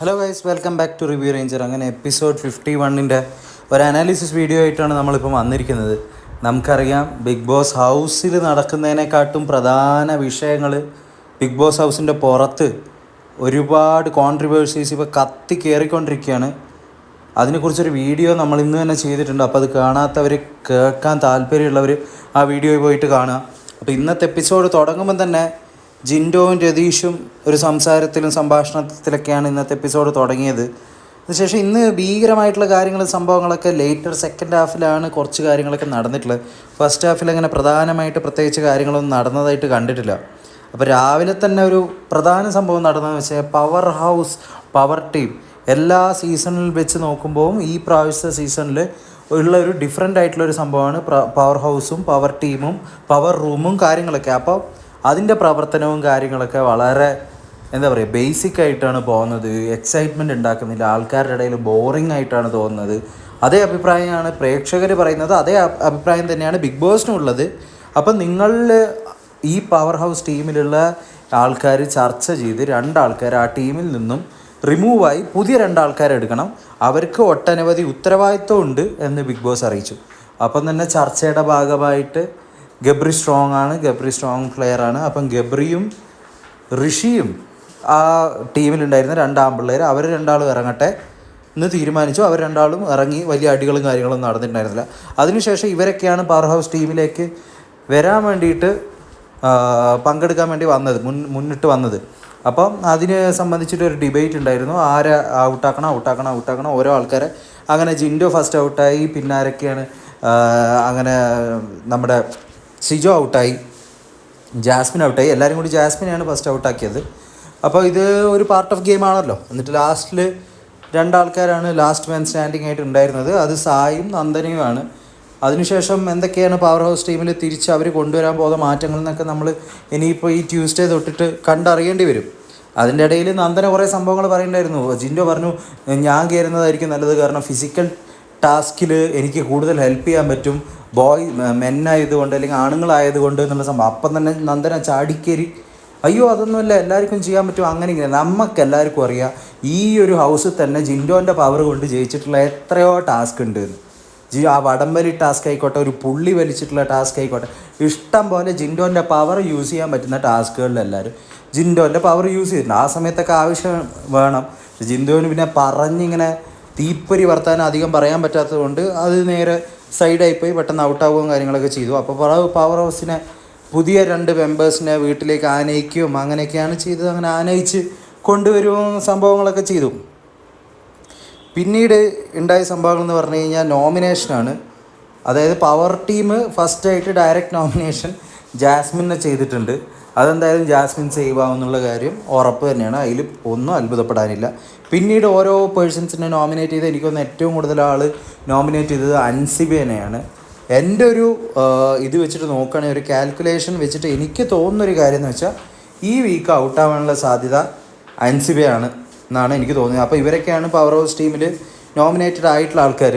Hello guys welcome back to review ranger അങ്ങനെ episode fifty വണ്ണിന്റെ ഒരു അനാലിസിസ് വീഡിയോ ആയിട്ടാണ് നമ്മളിപ്പോൾ വന്നിരിക്കുന്നത്. നമുക്കറിയാം ബിഗ് ബോസ് ഹൗസിൽ നടക്കുന്നതിനെക്കാട്ടും പ്രധാന വിഷയങ്ങൾ ബിഗ് ബോസ് ഹൗസിന്റെ പുറത്ത് ഒരുപാട് കോൺട്രിവേഴ്സീസ് ഇപ്പോൾ കത്തി കയറിക്കൊണ്ടിരിക്കുകയാണ് അതിനെക്കുറിച്ചൊരു വീഡിയോ നമ്മൾ ഇന്ന് തന്നെ ചെയ്തിട്ടുണ്ട്. അപ്പോൾ അത് കാണാത്തവർ കേൾക്കാൻ താല്പര്യമുള്ളവർ ആ വീഡിയോ പോയിട്ട് കാണുക. അപ്പോൾ ഇന്നത്തെ എപ്പിസോഡ് തുടങ്ങുമ്പം തന്നെ ജിൻഡോവും രതീഷും ഒരു സംസാരത്തിലും സംഭാഷണത്തിലൊക്കെയാണ് ഇന്നത്തെ എപ്പിസോഡ് തുടങ്ങിയത്. അതിനുശേഷം ഇന്ന് ഭീകരമായിട്ടുള്ള കാര്യങ്ങൾ സംഭവങ്ങളൊക്കെ ലേറ്റർ സെക്കൻഡ് ഹാഫിലാണ് കുറച്ച് കാര്യങ്ങളൊക്കെ നടന്നിട്ടുള്ളത്. ഫസ്റ്റ് ഹാഫിൽ അങ്ങനെ പ്രധാനമായിട്ട് പ്രത്യേകിച്ച് കാര്യങ്ങളൊന്നും നടന്നതായിട്ട് കണ്ടിട്ടില്ല. അപ്പോൾ രാവിലെ തന്നെ ഒരു പ്രധാന സംഭവം നടന്നതെന്ന് വെച്ചാൽ പവർ ഹൗസ് പവർ ടീം എല്ലാ സീസണിൽ വെച്ച് നോക്കുമ്പോൾ ഈ പ്രാവശ്യത്തെ സീസണിൽ ഉള്ള ഒരു ഡിഫറെന്റ് ആയിട്ടുള്ള ഒരു സംഭവമാണ് പവർ ഹൗസും പവർ ടീമും പവർ റൂമും കാര്യങ്ങളൊക്കെ. അപ്പോൾ അതിന്റെ പ്രവർത്തനവും കാര്യങ്ങളൊക്കെ വളരെ എന്താ പറയുക ബേസിക് ആയിട്ടാണ് പോകുന്നത്. എക്സൈറ്റ്മെന്റ് ഉണ്ടാക്കുന്നില്ല. ആൾക്കാരുടെ ഇടയിൽ ബോറിംഗ് ആയിട്ടാണ് തോന്നുന്നത്. അതേ അഭിപ്രായമാണ് പ്രേക്ഷകർ പറയുന്നത്. അതേ അഭിപ്രായം തന്നെയാണ് ബിഗ് ബോസിനും ഉള്ളത്. അപ്പം നിങ്ങളിൽ ഈ പവർ ഹൗസ് ടീമിലുള്ള ആൾക്കാർ ചർച്ച ചെയ്ത് രണ്ടാൾക്കാർ ആ ടീമിൽ നിന്നും റിമൂവായി പുതിയ രണ്ടാൾക്കാരെ എടുക്കണം. അവർക്ക് ഒട്ടനവധി ഉത്തരവാദിത്വം ഉണ്ട് എന്ന് ബിഗ് ബോസ് അറിയിച്ചു. അപ്പം തന്നെ ചർച്ചയുടെ ഭാഗമായിട്ട് ഗബ്രി സ്ട്രോങ് ആണ് ഗബ്രി സ്ട്രോങ് പ്ലെയർ ആണ്. അപ്പം ഗബ്രിയും ഋഷിയും ആ ടീമിലുണ്ടായിരുന്ന രണ്ടാം ആമ്പിള്ളേർ അവർ രണ്ടാളും ഇറങ്ങട്ടെ എന്ന് തീരുമാനിച്ചു. അവർ രണ്ടാളും ഇറങ്ങി വലിയ അടികളും കാര്യങ്ങളും നടന്നിട്ടുണ്ടായിരുന്നില്ല. അതിനുശേഷം ഇവരൊക്കെയാണ് പവർ ഹൗസ് ടീമിലേക്ക് വരാൻ വേണ്ടിയിട്ട് പങ്കെടുക്കാൻ വേണ്ടി വന്നത് മുൻ മുന്നിട്ട് വന്നത്. അപ്പം അതിനെ സംബന്ധിച്ചിട്ട് ഒരു ഡിബേറ്റ് ഉണ്ടായിരുന്നു. ആരെ ഔട്ടാക്കണം ഔട്ടാക്കണം ഔട്ടാക്കണം ഓരോ ആൾക്കാരെ അങ്ങനെ ജിൻഡോ ഫസ്റ്റ് ഔട്ടായി പിന്നെ ആരൊക്കെയാണ് അങ്ങനെ നമ്മുടെ സിജോ ഔട്ടായി ജാസ്മിൻ ഔട്ടായി. എല്ലാവരും കൂടി ജാസ്മിനെയാണ് ഫസ്റ്റ് ഔട്ടാക്കിയത് അപ്പോൾ ഇത് ഒരു പാർട്ട് ഓഫ് ഗെയിം ആണല്ലോ. എന്നിട്ട് ലാസ്റ്റിൽ രണ്ടാൾക്കാരാണ് ലാസ്റ്റ് മാൻ സ്റ്റാൻഡിങ് ആയിട്ട് ഉണ്ടായിരുന്നത്. അത് സായും നന്ദനയുമാണ് അതിനുശേഷം എന്തൊക്കെയാണ് പവർ ഹൗസ് ടീമിൽ തിരിച്ച് അവർ കൊണ്ടുവരാൻ പോകുന്ന മാറ്റങ്ങൾ എന്നൊക്കെ നമ്മൾ ഇനിയിപ്പോൾ ഈ ട്യൂസ്ഡേ തൊട്ടിട്ട് കണ്ടറിയേണ്ടി വരും. അതിന്റെ ഇടയിൽ നന്ദന കുറേ സംഭവങ്ങൾ പറയുന്നുണ്ടായിരുന്നു. ജിൻഡോ പറഞ്ഞു ഞാൻ കയറുന്നതായിരിക്കും നല്ലത്. കാരണം ഫിസിക്കൽ ടാസ്കിൽ എനിക്ക് കൂടുതൽ ഹെൽപ്പ് ചെയ്യാൻ പറ്റും. ബോയ് മെന്നായതുകൊണ്ട് അല്ലെങ്കിൽ ആണുങ്ങളായതുകൊണ്ട് എന്നുള്ള സംഭവം. അപ്പം തന്നെ നന്ദന ചാടിക്കേരി അയ്യോ അതൊന്നുമല്ല എല്ലാവർക്കും ചെയ്യാൻ പറ്റും. അങ്ങനെ ഇങ്ങനെ നമുക്ക് എല്ലാവർക്കും അറിയാം. ഈ ഒരു ഹൗസിൽ തന്നെ ജിൻഡോന്റെ പവർ കൊണ്ട് ജയിച്ചിട്ടുള്ള എത്രയോ ടാസ്ക് ഉണ്ട്. ജി ആ വടംവലി ടാസ്ക് ആയിക്കോട്ടെ ഒരു പുള്ളി വലിച്ചിട്ടുള്ള ടാസ്ക് ആയിക്കോട്ടെ. ഇഷ്ടം പോലെ ജിൻഡോന്റെ പവർ യൂസ് ചെയ്യാൻ പറ്റുന്ന ടാസ്കുകളിൽ എല്ലാവരും ജിൻഡോന്റെ പവർ യൂസ് ചെയ്തിട്ടുണ്ട്. ആ സമയത്തൊക്കെ ആവശ്യം വേണം. ജിൻഡോന് പിന്നെ പറഞ്ഞിങ്ങനെ തീപ്പൊരി വർത്താനം അധികം പറയാൻ പറ്റാത്തത് കൊണ്ട് അത് നേരെ സൈഡായി പോയി പെട്ടെന്ന് ഔട്ടാവുകയും കാര്യങ്ങളൊക്കെ ചെയ്തു. അപ്പോൾ പവർ ഹൗസിനെ പുതിയ രണ്ട് മെമ്പേഴ്സിനെ വീട്ടിലേക്ക് ആനയിക്കുകയും അങ്ങനെയൊക്കെയാണ് ചെയ്തത്. അങ്ങനെ ആനയിച്ച് കൊണ്ടുവരുകയും സംഭവങ്ങളൊക്കെ ചെയ്തു. പിന്നീട് ഉണ്ടായ സംഭവങ്ങൾ എന്ന് പറഞ്ഞു കഴിഞ്ഞാൽ നോമിനേഷനാണ് അതായത് പവർ ടീം ഫസ്റ്റായിട്ട് ഡയറക്റ്റ് നോമിനേഷൻ ജാസ്മിനെ ചെയ്തിട്ടുണ്ട്. അതെന്തായാലും ജാസ്മിൻ സേവ് ആവുന്നുള്ള കാര്യം ഉറപ്പ് തന്നെയാണ്. അതിൽ ഒന്നും അത്ഭുതപ്പെടാനില്ല. പിന്നീട് ഓരോ പേഴ്സൺസിനെ നോമിനേറ്റ് ചെയ്ത് എനിക്കൊന്ന് ഏറ്റവും കൂടുതൽ ആൾ നോമിനേറ്റ് ചെയ്തത് അൻസിബേനെയാണ് എന്റെ ഒരു ഇത് വെച്ചിട്ട് നോക്കുകയാണെങ്കിൽ ഒരു കാൽക്കുലേഷൻ വെച്ചിട്ട് എനിക്ക് തോന്നുന്നൊരു കാര്യം എന്ന് വെച്ചാൽ ഈ വീക്ക് ഔട്ടാവാനുള്ള സാധ്യത അൻസിബയാണ് എന്നാണ് എനിക്ക് തോന്നിയത് അപ്പോൾ ഇവരൊക്കെയാണ് പവർ ഹൗസ് ടീമിൽ നോമിനേറ്റഡ് ആയിട്ടുള്ള ആൾക്കാർ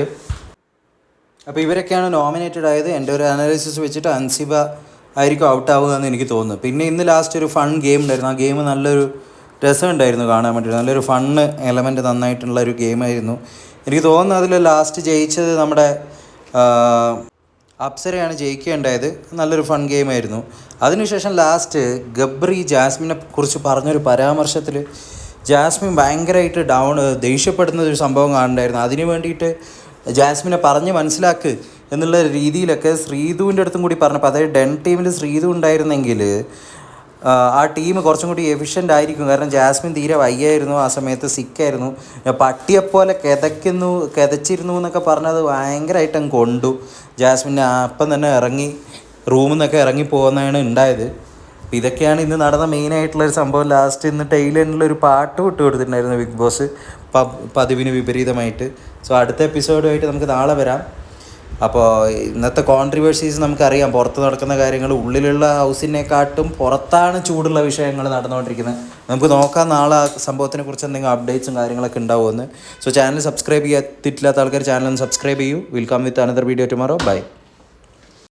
അപ്പോൾ ഇവരൊക്കെയാണ് നോമിനേറ്റഡ് ആയത്. എന്റെ ഒരു അനാലിസിസ് വെച്ചിട്ട് അൻസിബ ആയിരിക്കും ഔട്ട് ആവുക എന്ന് എനിക്ക് തോന്നുന്നു. പിന്നെ ഇന്ന് ലാസ്റ്റ് ഒരു ഫൺ ഗെയിം ഉണ്ടായിരുന്നു. ആ ഗെയിം നല്ലൊരു രസമുണ്ടായിരുന്നു കാണാൻ വേണ്ടി നല്ലൊരു ഫണ്ണ് എലമെന്റ് നന്നായിട്ടുള്ള ഒരു ഗെയിമായിരുന്നു എനിക്ക് തോന്നുന്നു അതിൽ ലാസ്റ്റ് ജയിച്ചത് നമ്മുടെ അപ്സരയാണ് ജയിക്കേണ്ടായത് നല്ലൊരു ഫൺ ഗെയിമായിരുന്നു അതിനുശേഷം ലാസ്റ്റ് ഗബ്രി ജാസ്മിനെ കുറിച്ച് പറഞ്ഞൊരു പരാമർശത്തിൽ ജാസ്മിൻ ഭയങ്കരമായിട്ട് ഡൗൺ ദേഷ്യപ്പെടുന്ന ഒരു സംഭവം കാണുന്നുണ്ടായിരുന്നു. അതിന് വേണ്ടിയിട്ട് ജാസ്മിനെ പറഞ്ഞ് മനസ്സിലാക്ക്. എന്നുള്ള രീതിയിലൊക്കെ ശ്രീധുവിന്റെ അടുത്തും കൂടി പറഞ്ഞപ്പോൾ അതായത് ഡെൻ ടീമിൽ ശ്രീധു ഉണ്ടായിരുന്നെങ്കിൽ ആ, ടീം കുറച്ചും കൂടി എഫിഷ്യന്റ് ആയിരിക്കും. കാരണം ജാസ്മിൻ തീരെ വയ്യായിരുന്നു ആ സമയത്ത് സിക്കായിരുന്നു പട്ടിയെപ്പോലെ കിതയ്ക്കുന്നു കിതച്ചിരുന്നു എന്നൊക്കെ പറഞ്ഞത് ഭയങ്കരമായിട്ട് അങ്ങ് കൊണ്ടു. ജാസ്മിൻ അപ്പം തന്നെ ഇറങ്ങി റൂമിൽ നിന്നൊക്കെ ഇറങ്ങി പോകുന്നതാണ് ഉണ്ടായത്. അപ്പം ഇതൊക്കെയാണ് ഇന്ന് നടന്ന മെയിനായിട്ടുള്ളൊരു സംഭവം. ലാസ്റ്റ് ഇന്ന് ടൈലൻഡിൽ ഒരു പാട്ട് വിട്ട് കൊടുത്തിട്ടുണ്ടായിരുന്നു ബിഗ് ബോസ്. പതിവിന് വിപരീതമായിട്ട്. സോ അടുത്ത എപ്പിസോഡുമായിട്ട് നമുക്ക് നാളെ വരാം. അപ്പോൾ ഇന്നത്തെ കോൺട്രിവേഴ്സീസ് നമുക്കറിയാം. പുറത്ത് നടക്കുന്ന കാര്യങ്ങൾ ഉള്ളിലുള്ള ഹൗസിനെക്കാട്ടും പുറത്താണ് ചൂടുള്ള വിഷയങ്ങൾ നടന്നുകൊണ്ടിരിക്കുന്നത്. നമുക്ക് നോക്കാം നാളെ ആ സംഭവത്തിനെ കുറിച്ച് എന്തെങ്കിലും അപ്ഡേറ്റ്സും കാര്യങ്ങളൊക്കെ ഉണ്ടാവുമെന്ന്. സോ ചാനൽ സബ്സ്ക്രൈബ് ചെയ്യാത്തിട്ടില്ലാത്ത ആൾക്കാർ ചാനൽ ഒന്ന് സബ്സ്ക്രൈബ് ചെയ്യൂ. Welcome with another video tomorrow bye